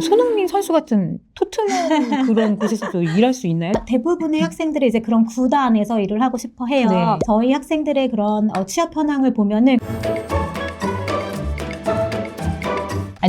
손흥민 선수 같은 토트넘 그런 곳에서도 일할 수 있나요? 대부분의 학생들이 이제 그런 구단에서 일을 하고 싶어 해요. 네. 저희 학생들의 그런 어, 취업 현황을 보면은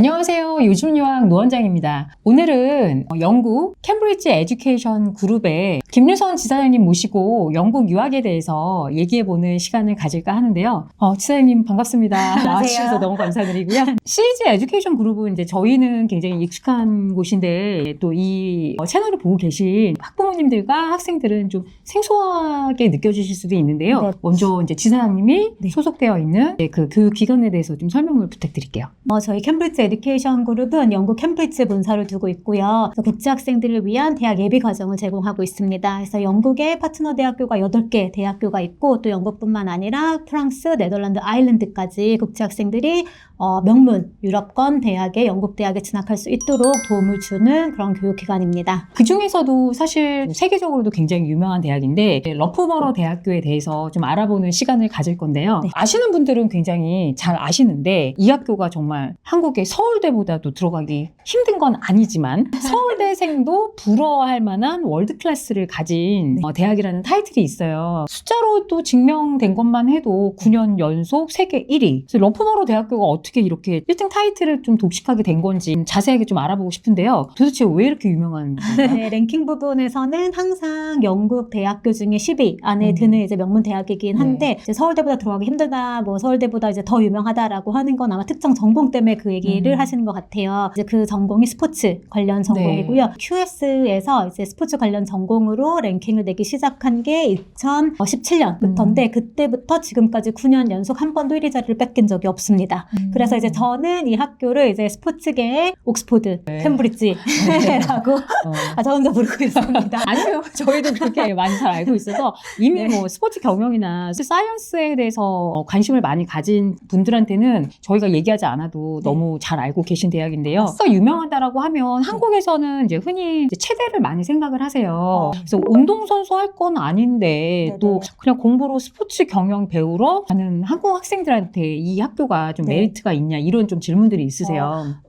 안녕하세요. 요즘 유학 노원장입니다. 오늘은 어, 영국 캠브리지 에듀케이션 그룹의 김유선 지사장님 모시고 영국 유학에 대해서 얘기해보는 시간을 가질까 하는데요. 어, 지사장님 반갑습니다. 나와주셔서 너무 감사드리고요. CG 에듀케이션 그룹은 이제 저희는 굉장히 익숙한 곳인데 또 이 채널을 보고 계신 학부모님들과 학생들은 좀 생소하게 느껴지실 수도 있는데요. 네. 먼저 이제 지사장님이 네. 소속되어 있는 네, 그 교육기관에 대해서 좀 설명을 부탁드릴게요. 어, 저희 캠브리지 에듀케이션 그룹은 영국 캠브리지 본사를 두고 있고요. 국제 학생들을 위한 대학 예비 과정을 제공하고 있습니다. 그래서 영국에 파트너 대학교가 8개 대학교가 있고 또 영국뿐만 아니라 프랑스, 네덜란드, 아일랜드까지 국제 학생들이 어, 명문 유럽권 대학에 영국 대학에 진학할 수 있도록 도움을 주는 그런 교육기관입니다. 그 중에서도 사실 세계적으로도 굉장히 유명한 대학인데 러프버러 대학교에 대해서 좀 알아보는 시간을 가질 건데요. 네. 아시는 분들은 굉장히 잘 아시는데 이 학교가 정말 한국의 서울대보다도 들어가기 힘든 건 아니지만 서울대생도 부러워할 만한 월드 클래스를 가진 네. 어, 대학이라는 타이틀이 있어요. 숫자로 또 증명된 것만 해도 9년 연속 세계 1위. 그래서 러프버러 대학교가 어떻게 이렇게 1등 타이틀을 좀 독식하게 된 건지 자세하게 좀 알아보고 싶은데요. 도대체 왜 이렇게 유명한 건가요? 네, 랭킹 부분에서는 항상 영국 대학교 중에 10위 안에 음. 드는 이제 명문 대학이긴 네. 한데 이제 서울대보다 들어가기 힘들다, 뭐 서울대보다 이제 더 유명하다라고 하는 건 아마 특정 전공 때문에 그 얘기를 음. 하시는 것 같아요. 이제 그 전공이 스포츠 관련 전공이고요. 네. QS에서 이제 스포츠 관련 전공으로 랭킹을 내기 시작한 게 2017년부터인데 음. 그때부터 지금까지 9년 연속 한 번도 1위 자리를 뺏긴 적이 없습니다. 그래서 이제 저는 이 학교를 이제 스포츠계의 옥스포드, 네. 캠브리지라고 어. 아, 저 혼자 부르고 있습니다. 아니요. 저희도 그렇게 많이 잘 알고 있어서 이미 네. 뭐 스포츠 경영이나 사이언스에 대해서 어, 관심을 많이 가진 분들한테는 저희가 얘기하지 않아도 네. 너무 잘 알고 계신 대학인데요. 스가 유명하다라고 하면 한국에서는 이제 흔히 이제 체대를 많이 생각을 하세요. 어. 그래서 운동선수 할 건 아닌데 네네. 또 그냥 공부로 스포츠 경영 배우러 가는 한국 학생들한테 이 학교가 좀 네. 메리트 가 있냐 이런 좀 질문들이 있으세요.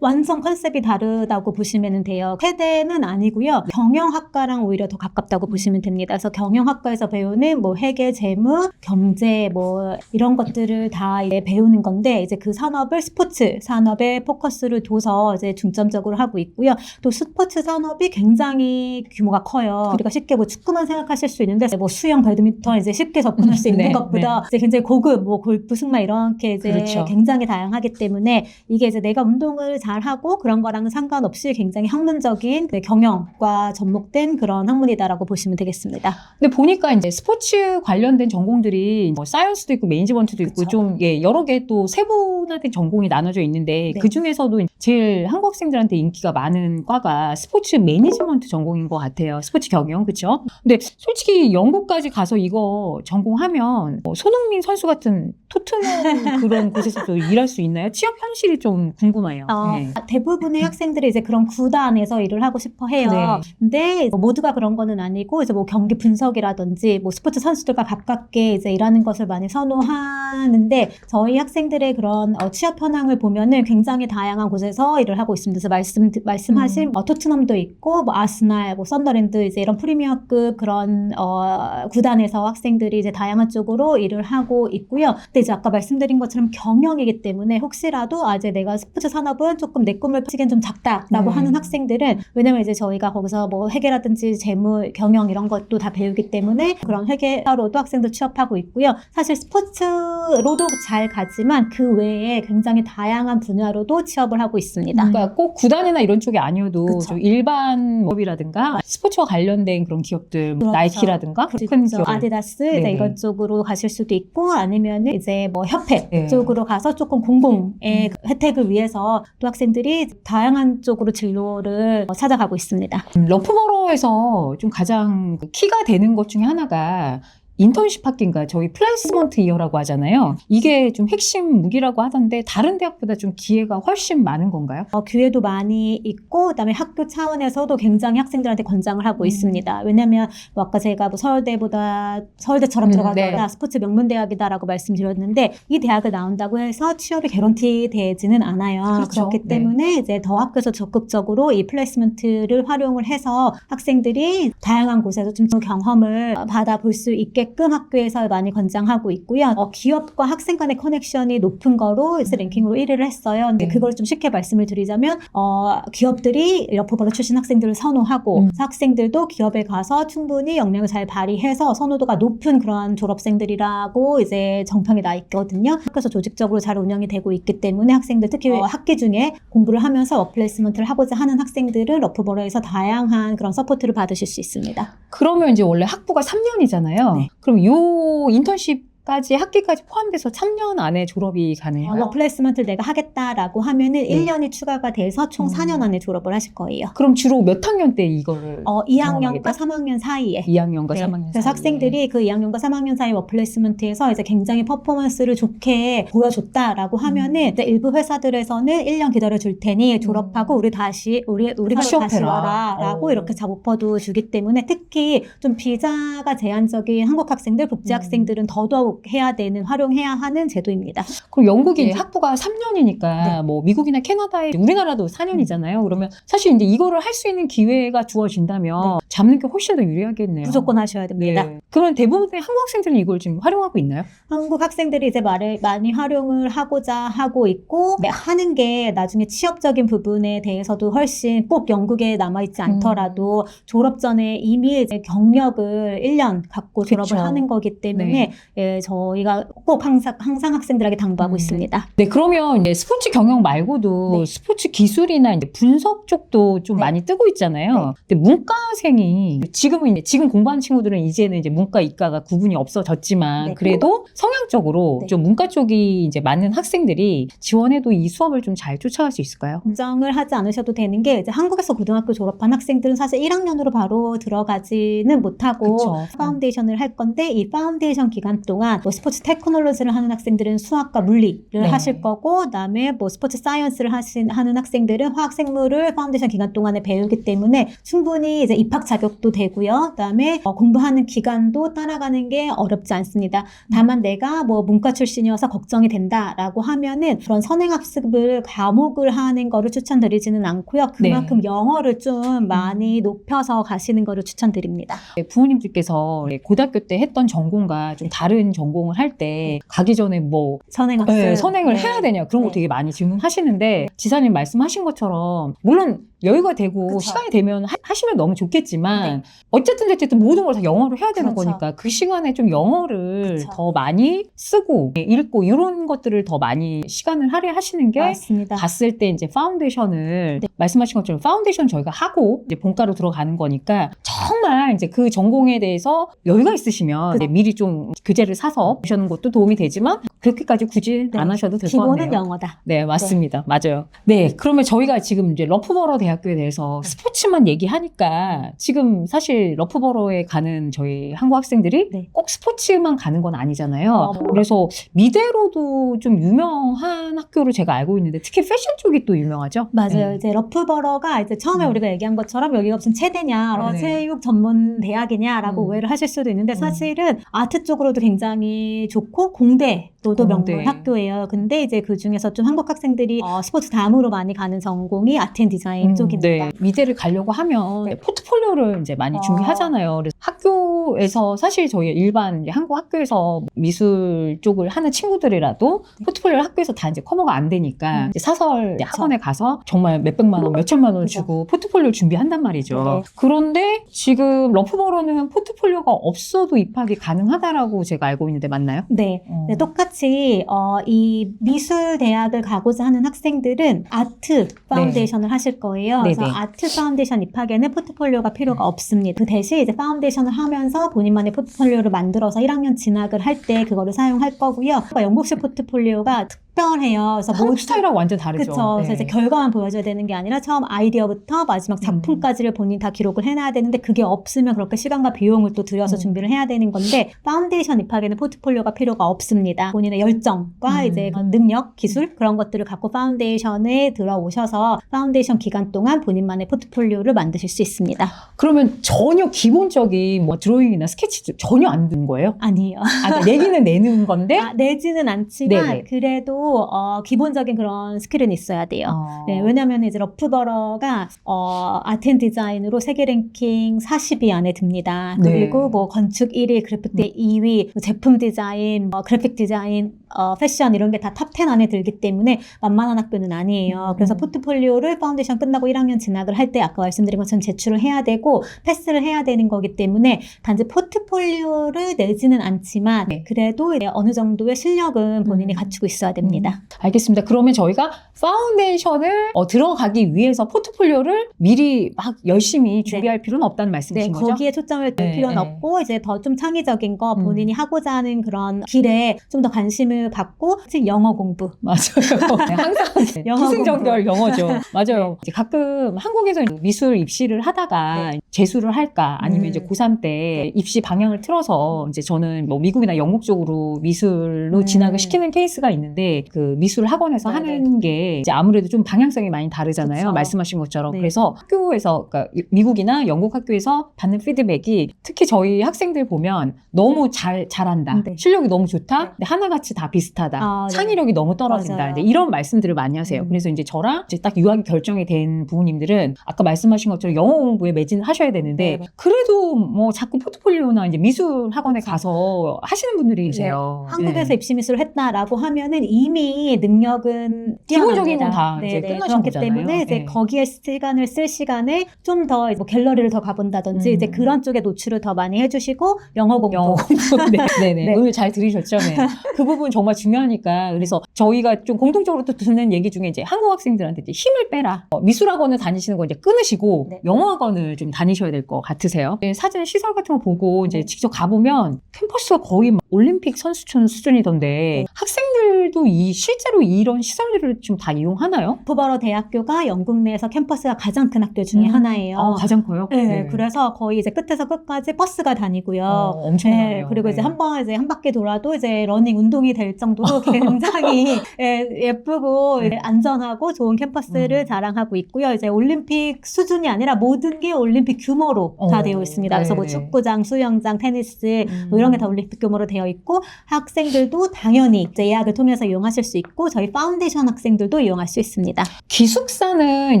완전 컨셉이 다르다고 보시면 돼요. 세대는 아니고요. 경영학과랑 오히려 더 가깝다고 보시면 됩니다. 그래서 경영학과에서 배우는 뭐 회계, 재무, 경제 뭐 이런 것들을 다 이제 배우는 건데 이제 그 산업을 스포츠 산업에 포커스를 둬서 이제 중점적으로 하고 있고요. 또 스포츠 산업이 굉장히 규모가 커요. 우리가 쉽게 뭐 축구만 생각하실 수 있는데 뭐 수영, 배드민턴 이제 쉽게 접근할 수 있는 네, 것보다 이제 굉장히 고급 뭐 골프, 승마 이렇게 이제 그렇죠. 굉장히 다양하기 때문에 이게 이제 내가 운동을 잘 하고 그런 거랑은 상관없이 굉장히 학문적인 그 경영과 접목된 그런 학문이다라고 보시면 되겠습니다. 근데 보니까 이제 스포츠 관련된 전공들이 뭐 사이언스도 있고 매니지먼트도 있고 그쵸. 좀 예, 여러 개 또 세분화된 전공이 나눠져 있는데 네. 그 중에서도 제일 한국 학생들한테 인기가 많은 과가 스포츠 매니지먼트 전공인 것 같아요. 스포츠 경영 그렇죠? 근데 솔직히 영국까지 가서 이거 전공하면 뭐 손흥민 선수 같은 토트넘 그런 곳에서도 일할 수 있나요? 취업 현실이 좀 궁금해요. 어, 네. 대부분의 학생들이 이제 그런 구단에서 일을 하고 싶어 해요. 네. 근데 뭐 모두가 그런 거는 아니고 이제 뭐 경기 분석이라든지 뭐 스포츠 선수들과 가깝게 이제 일하는 것을 많이 선호하는데 저희 학생들의 그런 어, 취업 현황을 보면은 굉장히 다양한 곳에서 일을 하고 있습니다. 그래서 말씀 말씀하신 음. 어, 토트넘도 있고 뭐 아스날, 뭐 썬더랜드 이제 이런 프리미어급 그런 어, 구단에서 학생들이 이제 다양한 쪽으로 일을 하고 있고요. 근데 이제 아까 말씀드린 것처럼 경영이기 때문에 혹시라도 아 이제 내가 스포츠 산업은 조금 내 꿈을 펼치기엔 좀 작다라고 음. 하는 학생들은 왜냐면 이제 저희가 거기서 뭐 회계라든지 재무, 경영 이런 것도 다 배우기 때문에 그런 회계사로도 학생들 취업하고 있고요. 사실 스포츠로도 잘 가지만 그 외에 굉장히 다양한 분야로도 취업을 하고 있습니다. 그러니까 꼭 구단이나 이런 쪽이 아니어도 그쵸. 좀 일반 기업이라든가 스포츠와 관련된 그런 기업들, 뭐 그렇죠. 나이키라든가 큰 그렇죠. 기업. 아디다스 이제 네네. 이런 쪽으로 가실 수도 있고 아니면 이제 뭐 협회 네. 쪽으로 가서 조금 공공의 음. 그 혜택을 위해서 또 학생들이 다양한 쪽으로 진로를 어, 찾아가고 있습니다. 음, 러프버러에서 좀 가장 키가 되는 것 중에 하나가 인턴십 학기인가 저희 플레이스먼트 이어라고 하잖아요. 이게 좀 핵심 무기라고 하던데 다른 대학보다 좀 기회가 훨씬 많은 건가요? 어, 기회도 많이 있고 그다음에 학교 차원에서도 굉장히 학생들한테 권장을 하고 음. 있습니다. 왜냐하면 뭐 아까 제가 뭐 서울대보다 서울대처럼 음, 들어가거나 네. 스포츠 명문 대학이다라고 말씀드렸는데 이 대학을 나온다고 해서 취업이 개런티 되지는 않아요. 그렇죠. 그렇기 네. 때문에 이제 더 학교에서 적극적으로 이 플레이스먼트를 활용을 해서 학생들이 다양한 곳에서 좀 경험을 받아볼 수 있게 끔 학교에서 많이 권장하고 있고요. 어, 기업과 학생 간의 커넥션이 높은 거로 이제 랭킹으로 1위를 했어요. 근데 네. 그걸 좀 쉽게 말씀을 드리자면 어, 기업들이 러프버러 출신 학생들을 선호하고 음. 학생들도 기업에 가서 충분히 역량을 잘 발휘해서 선호도가 높은 그런 졸업생들이라고 이제 정평이 나 있거든요. 학교에서 조직적으로 잘 운영이 되고 있기 때문에 학생들 특히 어, 학기 중에 공부를 하면서 워플레이스먼트를 하고자 하는 학생들은 러프버러에서 다양한 그런 서포트를 받으실 수 있습니다. 그러면 이제 원래 학부가 3년이잖아요. 네. 그럼 요 인턴십 까지 학기까지 포함돼서 3년 안에 졸업이 가능해요? 어, 워플레이스먼트를 내가 하겠다라고 하면은 네. 1년이 추가가 돼서 총 음. 4년 안에 졸업을 하실 거예요. 그럼 주로 몇 학년 때 이거를 어, 경험하게 2학년과 돼? 3학년 사이에 2학년과 네. 3학년 그래서 사이에. 학생들이 그 2학년과 3학년 사이 워플레이스먼트에서 이제 굉장히 퍼포먼스를 좋게 보여줬다라고 하면은 음. 이제 일부 회사들에서는 1년 기다려 줄 테니 졸업하고 우리 다시 우리 우리 다시 회사로 다시 취업해라. 와라라고 어. 이렇게 잡오퍼도 주기 때문에 특히 좀 비자가 제한적인 한국 학생들, 복지 음. 학생들은 더더욱 해야 되는 활용해야 하는 제도입니다. 그럼 영국이 네. 학부가 3년이니까 뭐 미국이나 캐나다에 우리나라도 4년이잖아요. 그러면 사실 이제 이거를 할 수 있는 기회가 주어진다면 잡는 게 훨씬 더 유리하겠네요. 무조건 하셔야 됩니다. 네. 그럼 대부분의 한국 학생들은 이걸 지금 활용하고 있나요? 한국 학생들이 이제 말을 많이 활용을 하고자 하고 있고 네, 하는 게 나중에 취업적인 부분에 대해서도 훨씬 꼭 영국에 남아있지 음. 않더라도 졸업 전에 이미 경력을 1년 갖고 졸업을 그쵸. 하는 거기 때문에 네. 예, 저희가 꼭 항상, 항상 학생들에게 당부하고 음. 있습니다. 네, 그러면 이제 스포츠 경영 말고도 네. 스포츠 기술이나 이제 분석 쪽도 좀 네. 많이 뜨고 있잖아요. 근데 문과생이 지금은 이제 지금 공부하는 친구들은 이제는 이제 문과 이과가 구분이 없어졌지만 네. 그래도 성향적으로 네. 좀 문과 쪽이 이제 맞는 학생들이 지원해도 이 수업을 좀 잘 쫓아갈 수 있을까요? 걱정을 하지 않으셔도 되는 게 이제 한국에서 고등학교 졸업한 학생들은 사실 1학년으로 바로 들어가지는 못하고 그쵸. 파운데이션을 할 건데 이 파운데이션 기간 동안 뭐 스포츠 테크놀로지를 하는 학생들은 수학과 물리를 네. 하실 거고 그다음에 뭐 스포츠 사이언스를 하신 하는 학생들은 화학 생물을 파운데이션 기간 동안에 배우기 때문에 충분히 이제 입학 자격도 되고요. 그다음에 어, 공부하는 기간도 따라가는 게 어렵지 않습니다. 다만 내가 뭐 문과 출신이어서 걱정이 된다라고 하면은 그런 선행 학습을 과목을 하는 거를 추천드리지는 않고요. 그만큼 영어를 좀 많이 높여서 가시는 거를 추천드립니다. 네, 부모님들께서 고등학교 때 했던 전공과 좀 다른 전 공을 할 때 가기 전에 뭐 선행 학습 네, 선행을 네. 해야 되냐 그런 거 네. 되게 많이 질문하시는데 지사님 말씀하신 것처럼 물론 여유가 되고 그쵸. 시간이 되면 하, 시면 너무 좋겠지만 네. 어쨌든 어쨌든 모든 걸 다 영어로 해야 되는 그렇죠. 거니까 그 시간에 좀 영어를 그쵸. 더 많이 쓰고 읽고 이런 것들을 더 많이 시간을 할애하시는 게 맞습니다. 갔을 때 이제 파운데이션을 네. 말씀하신 것처럼 파운데이션 저희가 하고 이제 본과로 들어가는 거니까 정말 이제 그 전공에 대해서 여유가 있으시면. 이제 미리 좀 교재를 사서 보시는 것도 도움이 되지만 그렇게까지 굳이 네. 안 하셔도 될것 기본은 같네요. 영어다. 네, 맞습니다. 맞아요. 네, 그러면 저희가 지금 이제 러프버러 대학 교에 대해서 네. 스포츠만 얘기하니까 지금 사실 러프버러에 가는 저희 한국 학생들이 네. 꼭 스포츠만 가는 건 아니잖아요. 어. 그래서 미대로도 좀 유명한 학교로 제가 알고 있는데 특히 패션 쪽이 또 유명하죠. 맞아요. 네. 이제 러프버러가 이제 처음에 음. 우리가 얘기한 것처럼 여기가 무슨 체대냐, 어, 네. 체육 전문 대학이냐라고 음. 오해를 하실 수도 있는데 음. 사실은 아트 쪽으로도 굉장히 좋고 공대 도또 공대. 명문 학교예요. 근데 이제 그 중에서 좀 한국 학생들이 어, 스포츠 다음으로 많이 가는 전공이 아트 앤 디자인 음, 쪽입니다. 네. 미대를 가려고 하면 네. 포트폴리오를 이제 많이 어. 준비하잖아요. 그래서 학교에서 사실 저희 일반 한국 학교에서 미술 쪽을 하는 친구들이라도 네. 포트폴리오를 학교에서 다 이제 커버가 안 되니까 음. 사설 그쵸. 학원에 가서 정말 몇 백만 원, 몇 천만 원 그죠. 주고 포트폴리오를 준비한단 말이죠. 네. 그런데 지금 러프버러는 포트폴리오가 없어도 입학이 가능하다라고 제가 알고 있는데 맞나요? 네. 어. 네, 똑같 이 어, 이 미술 대학을 가고자 하는 학생들은 아트 파운데이션을 하실 거예요. 네, 그래서 네. 아트 파운데이션 입학에는 포트폴리오가 필요가 없습니다. 그 대신 이제 파운데이션을 하면서 본인만의 포트폴리오를 만들어서 1학년 진학을 할 때 그거를 사용할 거고요. 영국식 포트폴리오가 특 별해요. 그래서 한국 스타일하고 완전 다르죠. 그렇죠. 그래서 네. 이제 결과만 보여줘야 되는 게 아니라 처음 아이디어부터 마지막 작품까지를 본인 다 기록을 해놔야 되는데 그게 없으면 그렇게 시간과 비용을 또 들여서 음. 준비를 해야 되는 건데 파운데이션 입학에는 포트폴리오가 필요가 없습니다. 본인의 열정과 음. 이제 능력, 기술 그런 것들을 갖고 파운데이션에 들어오셔서 파운데이션 기간 동안 본인만의 포트폴리오를 만드실 수 있습니다. 그러면 전혀 기본적인 뭐 드로잉이나 스케치 전혀 안 드는 거예요? 아니에요. 아, 그러니까 내기는 내는 건데. 아, 내지는 않지만 네네. 그래도 어, 기본적인 그런 스킬은 있어야 돼요. 어. 네, 왜냐면 이제 러프버러가 어, 아트 앤 디자인으로 세계 랭킹 40위 안에 듭니다. 네. 그리고 뭐 건축 1위, 그래픽 2위, 뭐 제품 디자인, 뭐 그래픽 디자인, 어, 패션 이런 게 다 탑 10 안에 들기 때문에 만만한 학교는 아니에요. 음. 그래서 포트폴리오를 파운데이션 끝나고 1학년 진학을 할 때 아까 말씀드린 것처럼 제출을 해야 되고 패스를 해야 되는 거기 때문에 단지 포트폴리오를 내지는 않지만 네. 그래도 어느 정도의 실력은 본인이 음. 갖추고 있어야 됩니다. 알겠습니다. 그러면 저희가 파운데이션을 어, 들어가기 위해서 포트폴리오를 미리 막 열심히 준비할 필요는 없다는 네, 말씀이신 거죠? 거기에 초점을 둘 네, 필요는 네. 없고 이제 더 좀 창의적인 거 음. 본인이 하고자 하는 그런 길에 좀 더 관심을 갖고 특히 영어 공부. 맞아요. 네, 항상 영어 기승전결 영어죠. 맞아요. 이제 가끔 한국에서 미술 입시를 하다가 재수를 할까 아니면 음. 이제 고3 때 입시 방향을 틀어서 이제 저는 뭐 미국이나 영국 쪽으로 미술로 음. 진학을 시키는 케이스가 있는데 그 미술 학원에서 네네. 하는 게 이제 아무래도 좀 방향성이 많이 다르잖아요. 그쵸. 말씀하신 것처럼. 네. 그래서 학교에서 그러니까 미국이나 영국 학교에서 받는 피드백이 특히 저희 학생들 보면 너무 잘 잘한다. 네. 실력이 너무 좋다. 네. 하나같이 다 비슷하다. 아, 네. 창의력이 너무 떨어진다. 이제 이런 말씀들을 많이 하세요. 음. 그래서 이제 저랑 이제 딱 유학이 결정이 된 부모님들은 아까 말씀하신 것처럼 영어 공부에 매진하셔야 되는데 네. 그래도 뭐 자꾸 포트폴리오나 이제 미술 학원에. 가서 하시는 분들이 계세요. 한국에서 네. 입시 미술을 했다라고 하면은 이미 능력은 기본적인. 건 다 이제 네네. 끝나신 그렇기 거잖아요. 때문에 이제 네. 거기에 시간을 쓸 시간에 좀 더 뭐 갤러리를 더 가본다든지 음. 이제 그런 쪽에 노출을 더 많이 해주시고 영어 공부. 영어 공부. 네, 네네. 네. 오늘 잘 들으셨죠? 네. 그 부분 정말 중요하니까. 그래서 저희가 좀 공통적으로 또 듣는 얘기 중에 이제 한국 학생들한테 이제 힘을 빼라. 어, 미술학원을 다니시는 거 이제 끊으시고 네. 영어학원을 좀 다니셔야 될 것 같으세요. 네, 사진 시설 같은 거 보고 이제 네. 직접 가보면 캠퍼스가 거의 막 올림픽 선수촌 수준이던데 네. 학생들도 이 실제로 이런 시설들을 좀 다 이용하나요? 포버러 대학교가 영국 내에서 캠퍼스가 가장 큰 학교 중에 음. 하나예요. 아, 가장 커요? 네, 그래서 거의 이제 끝에서 끝까지 버스가 다니고요. 어, 엄청나네요. 네, 그리고 이제 네. 한번 이제 한 바퀴 돌아도 이제 러닝 운동이 될 정도로 굉장히 예, 예쁘고 네. 예, 안전하고 좋은 캠퍼스를 음. 자랑하고 있고요. 이제 올림픽 수준이 아니라 모든 게 올림픽 규모로 다 어, 되어 있습니다. 그래서 뭐 네네. 축구장, 수영장, 테니스 음. 뭐 이런 게 다 올림픽 규모로 되어 있고 학생들도 당연히 이제 예약을 통해서 이용 하실 수 있고 저희 파운데이션 학생들도 이용할 수 있습니다. 기숙사는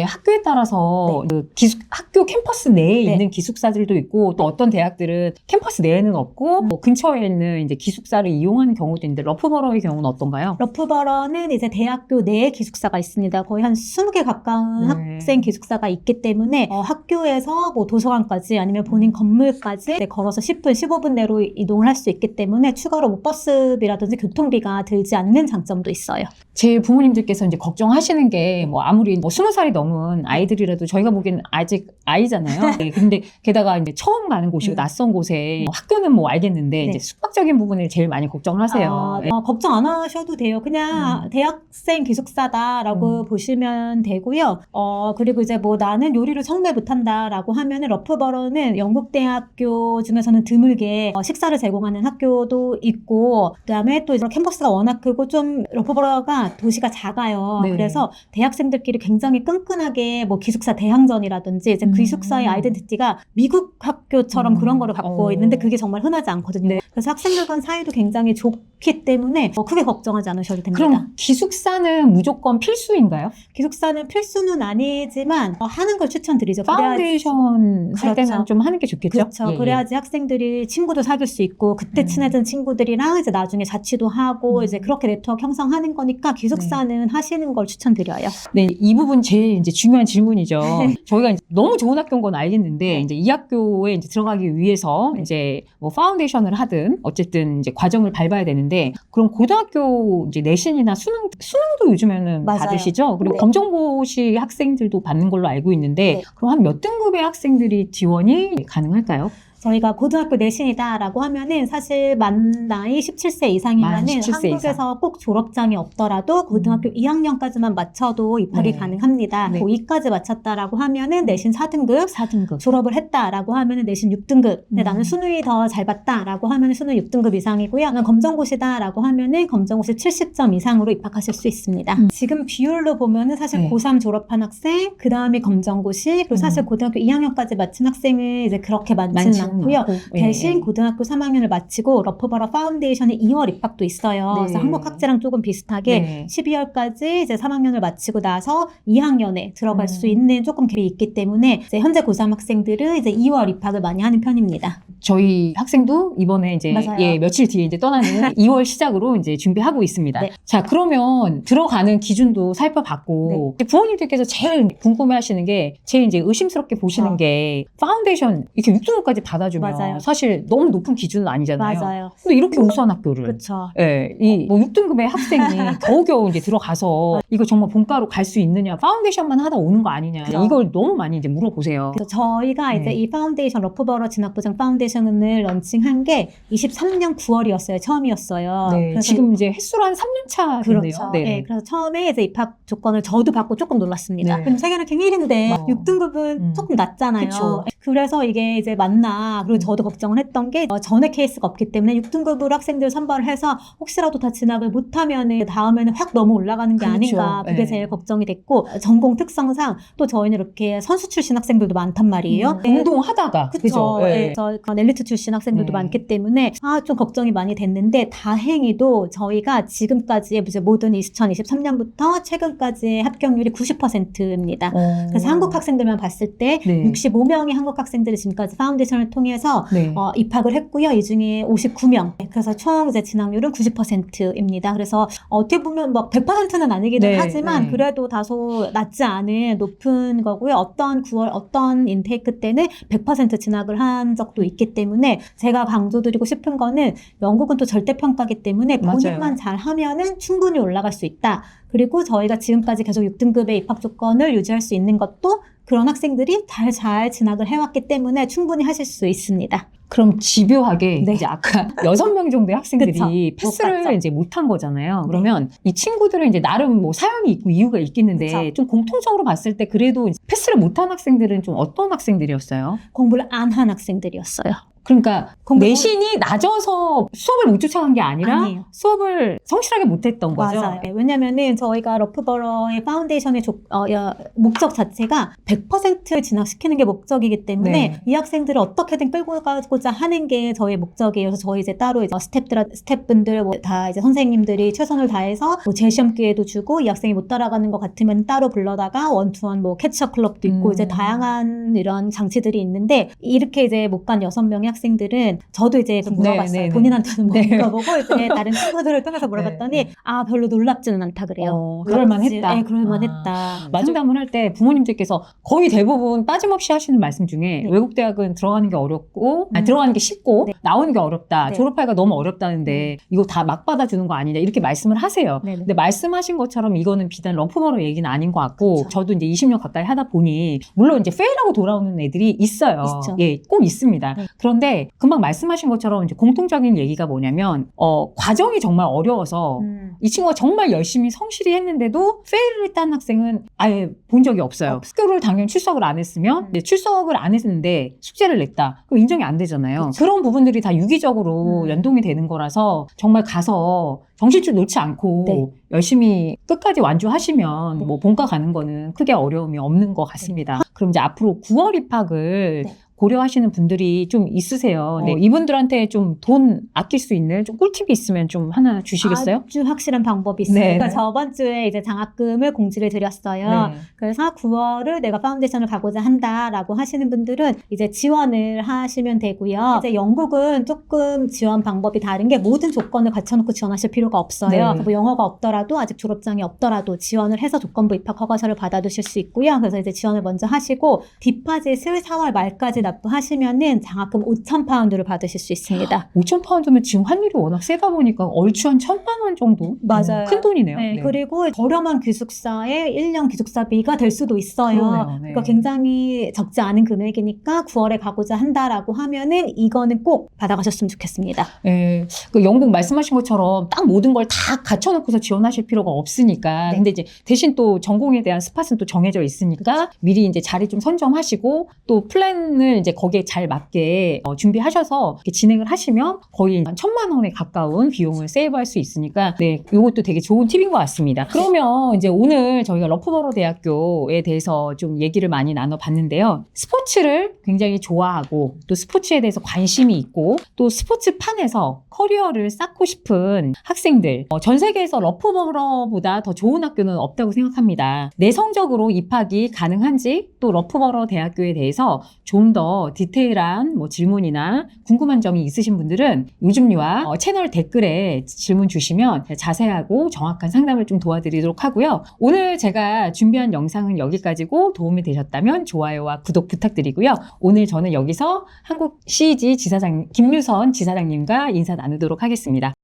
학교에 따라서 그 기숙, 학교 캠퍼스 내에 네. 있는 기숙사들도 있고 또 어떤 대학들은 캠퍼스 내에는 없고 뭐 근처에 있는 이제 기숙사를 이용하는 경우도 있는데 러프버러의 경우는 어떤가요? 러프버러는 이제 대학교 내에 기숙사가 있습니다. 거의 한 20개 가까운 네. 학생 기숙사가 있기 때문에 어, 학교에서 뭐 도서관까지 아니면 본인 건물까지 이제 걸어서 10분, 15분 내로 이동을 할 수 있기 때문에 추가로 뭐 버스비라든지 교통비가 들지 않는 장점도 있어요. 제 부모님들께서 이제 걱정하시는 게 뭐 아무리 뭐 스무 살이 넘은 아이들이라도 저희가 보기엔 아직 아이잖아요. 네, 근데 게다가 이제 처음 가는 곳이고 음. 낯선 곳에 뭐 학교는 뭐 알겠는데 네. 이제 숙박적인 부분을 제일 많이 걱정을 하세요. 아, 네. 어, 걱정 안 하셔도 돼요. 그냥 음. 대학생 기숙사다라고 음. 보시면 되고요. 어, 그리고 이제 뭐 나는 요리를 정말 못한다라고 하면은 러프버러는 영국 대학교 중에서는 드물게 어, 식사를 제공하는 학교도 있고, 그 다음에 또 이제 캠퍼스가 워낙 크고 좀 러프버러가 도시가 작아요. 네. 그래서 대학생들끼리 굉장히 끈끈하게 뭐 기숙사 대항전이라든지 이제 음. 기숙사의 아이덴티티가 미국 학교처럼 음. 그런 거를 갖고 어. 있는데 그게 정말 흔하지 않거든요. 네. 그래서 학생들 간 사이도 굉장히 좋기 때문에 어, 크게 걱정하지 않으셔도 됩니다. 그럼 기숙사는 무조건 필수인가요? 기숙사는 필수는 아니지만 어, 하는 걸 추천드리죠. 그래야지- 파운데이션 할 때는 그렇죠. 좀 하는 게 좋겠죠? 그렇죠. 예, 예. 그래야지 학생들이 친구도 사귈 수 있고 그때 음. 친해진 친구들이랑 이제 나중에 자취도 하고 음. 이제 그렇게 네트워크 형 성하는 거니까 기숙사는 하시는 걸 추천드려요. 네, 이 부분 제일 이제 중요한 질문이죠. 네. 저희가 이제 너무 좋은 학교인 건 알겠는데, 네. 이제 이 학교에 이제 들어가기 위해서 네. 이제 뭐 파운데이션을 하든 어쨌든 이제 과정을 밟아야 되는데, 그럼 고등학교 이제 내신이나 수능, 수능도 요즘에는 맞아요. 받으시죠? 그리고 네. 검정고시 학생들도 받는 걸로 알고 있는데, 네. 그럼 한 몇 등급의 학생들이 지원이 가능할까요? 저희가 고등학교 내신이다라고 하면은 사실 만 나이 17세 이상이면은 만 17세 한국에서 꼭 졸업장이 없더라도 고등학교 2학년까지만 맞춰도 입학이 네. 가능합니다. 네. 고2까지 맞췄다라고 하면은 내신 4등급 4등급. 졸업을 했다라고 하면은 내신 6등급. 근데 음. 나는 수능이 더 잘 봤다라고 하면은 수능 6등급 이상이고요. 나는 검정고시다라고 하면은 검정고시 70점 이상으로 입학하실 수 있습니다. 음. 지금 비율로 보면은 사실 네. 고3 졸업한 학생, 그 다음에 검정고시, 그리고 사실 음. 고등학교 2학년까지 마친 학생은 이제 그렇게 많지는 않 고요. 않고. 예, 대신 예. 고등학교 3학년을 마치고 러프버러 파운데이션의 2월 입학도 있어요. 네. 그래서 한국 학제랑 조금 비슷하게 네. 12월까지 이제 3학년을 마치고 나서 2학년에 들어갈 음. 수 있는 조금 갭이 있기 때문에 이제 현재 고3 학생들은 이제 2월 입학을 많이 하는 편입니다. 저희 학생도 이번에 이제 맞아요. 예, 며칠 뒤에 이제 떠나는 2월 시작으로 이제 준비하고 있습니다. 네. 자, 그러면 들어가는 기준도 살펴봤고 이제 부모님들께서 제일 궁금해 하시는 게 제일 이제 의심스럽게 보시는 어. 게 파운데이션 이렇게 6등급까지 받아 주면 맞아요. 사실 너무 높은 기준은 아니잖아요. 맞아요. 근데 이렇게 우수한 학교를 그렇죠. 예, 이뭐 6등급의 학생이 겨우겨우 이제 들어가서 이거 정말 본과로 갈 수 있느냐, 파운데이션만 하다 오는 거 아니냐, 그죠. 이걸 너무 많이 이제 물어보세요. 그래서 저희가 이제 네. 이 파운데이션 러프버러 진학보장 파운데이션을 런칭한 게 23년 9월이었어요. 처음이었어요. 네, 그래서 지금 이제 횟수로 한 3년 차 됐네요. 그렇죠. 네네. 네, 그래서 처음에 이제 입학 조건을 저도 받고 조금 놀랐습니다. 네. 그럼 세계ranking 1인데 어. 6등급은 음. 조금 낮잖아요. 그쵸. 그래서 이게 이제 맞나 그리고 저도 걱정을 했던 게 어, 전에 케이스가 없기 때문에 6등급으로 학생들 선발을 해서 혹시라도 다 진학을 못하면은 다음에는 확 너무 올라가는 게 그렇죠. 아닌가 그게 네. 제일 걱정이 됐고 전공 특성상 또 저희는 이렇게 선수 출신 학생들도 많단 말이에요. 네. 운동하다가 그쵸. 그죠? 예, 예. 저 그런 엘리트 출신 학생들도 네. 많기 때문에 아 좀 걱정이 많이 됐는데 다행히도 저희가 지금까지 이제 모든 2023년부터 최근까지 합격률이 90%입니다. 어. 그래서 한국 학생들만 봤을 때 네. 65명의 한국 학생들이 지금까지 파운데이션을 통해서 네. 어, 입학을 했고요. 이 중에 59명. 그래서 총 이제 진학률은 90%입니다. 그래서 어떻게 보면 뭐 100%는 아니기는 네, 하지만 네. 그래도 다소 낮지 않은 높은 거고요. 어떤 9월 어떤 인테이크 때는 100% 진학을 한 적도 있기 때문에 제가 강조드리고 싶은 거는 영국은 또 절대 평가기 때문에 맞아요. 본인만 잘 하면은 충분히 올라갈 수 있다. 그리고 저희가 지금까지 계속 6등급의 입학 조건을 유지할 수 있는 것도 그런 학생들이 잘잘 진학을 해왔기 때문에 충분히 하실 수 있습니다. 그럼 집요하게 네. 이제 아까 여섯 명 정도의 학생들이 그쵸. 못 패스를 봤죠. 이제 못한 거잖아요. 네. 그러면 이 친구들은 이제 나름 뭐 사연이 있고 이유가 있겠는데 그쵸. 좀 공통적으로 봤을 때 그래도 패스를 못한 학생들은 좀 어떤 학생들이었어요? 공부를 안 한 학생들이었어요. 그러니까 내신이 낮아서 수업을 못 쫓아간 게 아니라 아니에요. 수업을 성실하게 못했던 거죠. 맞아요. 네, 왜냐면은 저희가 러프버러의 파운데이션의 조- 어, 야, 목적 자체가 100%를 진학시키는 게 목적이기 때문에 네. 이 학생들을 어떻게든 끌고 가고자 하는 게 저희 목적이에요. 그래서 저희 이제 따로 이제 스태프들, 스태프분들 뭐다 이제 선생님들이 최선을 다해서 뭐 재시험 기회도 주고 이 학생이 못 따라가는 것 같으면 따로 불러다가 원투원 뭐 캐치업 클럽도 있고 음. 이제 다양한 이런 장치들이 있는데 이렇게 이제 못 간 여섯 명의 학생들은 저도 이제 좀 네, 물어봤어요. 네, 네. 본인한테는 못 네. 물어보고 이제 다른 친구들을 통해서 물어봤더니 네, 네. 아 별로 놀랍지는 않다 그래요. 어, 그럴만했다. 네, 그럴만했다. 아, 상담을 할 때 부모님들께서 거의 대부분 빠짐없이 하시는 말씀 중에 네. 외국 대학은 들어가는 게 어렵고 아니, 음. 들어가는 게 쉽고 네. 나오는 게 어렵다. 네. 졸업하기가 너무 어렵다는데 이거 다 막 받아주는 거 아니냐 이렇게 말씀을 하세요. 네네. 근데 말씀하신 것처럼 이거는 비단 럼프머러 얘기는 아닌 것 같고 그쵸. 저도 이제 20년 가까이 하다 보니 물론 이제 페일하고 돌아오는 애들이 있어요. 있죠. 예, 꼭 있습니다. 네. 그런데 금방 말씀하신 것처럼 이제 공통적인 얘기가 뭐냐면 어, 과정이 정말 어려워서 음. 이 친구가 정말 열심히 성실히 했는데도 페일을 했다는 학생은 아예 본 적이 없어요. 학교를 당연히 출석을 안 했으면 음. 네, 출석을 안 했는데 숙제를 냈다. 그럼 인정이 안 되잖아요. 그쵸. 그런 부분들이 다 유기적으로 음. 연동이 되는 거라서 정말 가서 정신줄 놓지 않고 네. 열심히 끝까지 완주하시면 네. 뭐 본과 가는 거는 크게 어려움이 없는 것 같습니다. 그럼 이제 앞으로 9월 입학을 네. 고려하시는 분들이 좀 있으세요. 네. 네, 이분들한테 좀 돈 아낄 수 있는 좀 꿀팁이 있으면 좀 하나 주시겠어요? 아주 확실한 방법이 있어요. 네. 그러니까 저번 주에 이제 장학금을 공지를 드렸어요. 네. 그래서 9월을 내가 파운데이션을 가고자 한다라고 하시는 분들은 이제 지원을 하시면 되고요. 이제 영국은 조금 지원 방법이 다른 게 모든 조건을 갖춰놓고 지원하실 필요가 없어요. 네. 뭐 영어가 없더라도 아직 졸업장이 없더라도 지원을 해서 조건부 입학 허가서를 받아두실 수 있고요. 그래서 이제 지원을 먼저 하시고 디파짓을 4월 말까지 대학도 하시면은 장학금 5천 파운드를 받으실 수 있습니다. 5천 파운드면 지금 환율이 워낙 세다 보니까 얼추 한 천만 원 정도? 맞아요. 음, 큰 돈이네요. 네, 그리고 저렴한 기숙사의 1년 기숙사비가 될 수도 있어요. 그러네요. 네. 그러니까 굉장히 적지 않은 금액이니까 9월에 가고자 한다라고 하면은 이거는 꼭 받아가셨으면 좋겠습니다. 예, 그 영국 말씀하신 것처럼 딱 모든 걸 다 갖춰놓고서 지원하실 필요가 없으니까. 네. 근데 이제 대신 또 전공에 대한 스팟은 또 정해져 있으니까 미리 이제 자리 좀 선점하시고 또 플랜을 이제 거기에 잘 맞게 어, 준비하셔서 진행을 하시면 거의 한 천만 원에 가까운 비용을 세이브할 수 있으니까 네, 이것도 되게 좋은 팁인 것 같습니다. 그러면 이제 오늘 저희가 러프버러 대학교에 대해서 좀 얘기를 많이 나눠봤는데요. 스포츠를 굉장히 좋아하고 또 스포츠에 대해서 관심이 있고 또 스포츠판에서 커리어를 쌓고 싶은 학생들 어, 전 세계에서 러프버러보다 더 좋은 학교는 없다고 생각합니다. 내성적으로 입학이 가능한지 또 러프버러 대학교에 대해서 좀더 디테일한 뭐 질문이나 궁금한 점이 있으신 분들은 요즘유와 어, 채널 댓글에 질문 주시면 자세하고 정확한 상담을 좀 도와드리도록 하고요. 오늘 제가 준비한 영상은 여기까지고 도움이 되셨다면 좋아요와 구독 부탁드리고요. 오늘 저는 여기서 한국 CEG 지사장 김유선 지사장님과 인사 나누도록 하겠습니다.